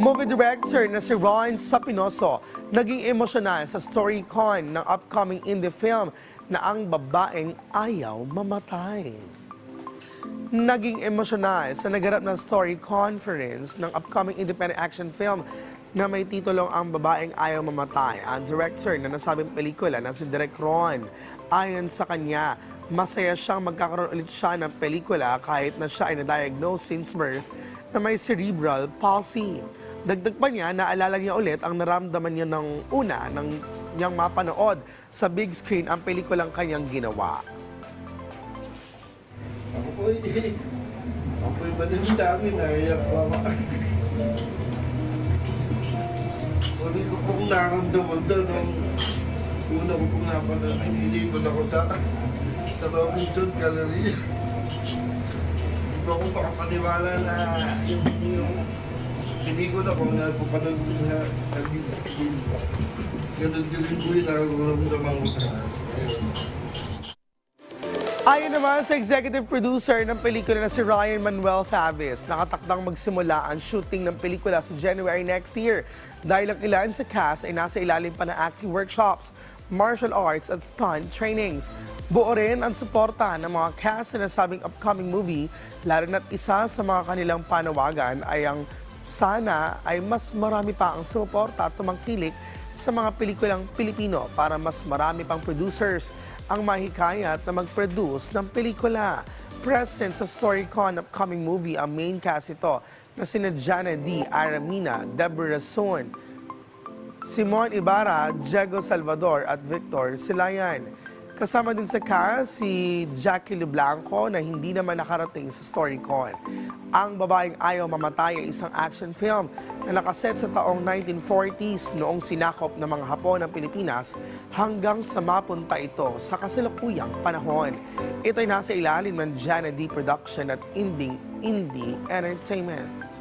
Movie director na si Ron Sapinoso naging emosyonal sa StoryCon ng upcoming indie film na ang babaeng ayaw mamatay. Naging emosyonal sa naganap na story conference ng upcoming independent action film na may titulong Ang Babaeng Ayaw Mamatay. Ang director na nasabing pelikula na si Direk Ron. Ayon sa kanya, masaya siyang magkakaroon ulit siya ng pelikula kahit na siya ay na-diagnose since birth na may cerebral palsy. Dagdag pa niya, naalala niya ulit ang naramdaman niya ng una nang niyang mapanood sa big screen ang pelikulang kanyang ginawa. Ako po eh. Ako po yung dami naiyak ko ako. Uli ko pong naramdaman doon nung una ko pong napanood. Inikot ako sa sa Robinson Gallery. Hindi ko ako makapaniwala na yung yung sinikot ako na papanood ko sa sa big screen. Ganun din po yung nararamdaman ko. Ayun. Ayon naman sa executive producer ng pelikula na si Ryan Manuel Favis, nakatakdang magsimula ang shooting ng pelikula sa January next year dahil ang ilan sa cast ay nasa ilalim pa ng acting workshops, martial arts at stunt trainings. Buo rin ang suporta ng mga cast sa nasabing upcoming movie, lalo na't isa sa mga kanilang panawagan ay ang sana ay mas marami pa ang suporta at tumangkilik sa mga pelikulang Pilipino para mas marami pang producers ang mahikayat na mag-produce ng pelikula. Present sa StoryCon upcoming movie ang main cast ito na sina Jana D. Aramina, Deborah Son, Simon Ibarra, Diego Salvador at Victor Silayan. Kasama din sa cast si Jackie Leblanco na hindi naman nakarating sa StoryCon. Ang babaeng ayaw mamatay ay isang action film na nakaset sa taong 1940s noong sinakop ng mga Hapon ng Pilipinas hanggang sa mapunta ito sa kasalukuyang panahon. Ito'y nasa ilalim ng Jana D Production at Inding Indie Entertainment.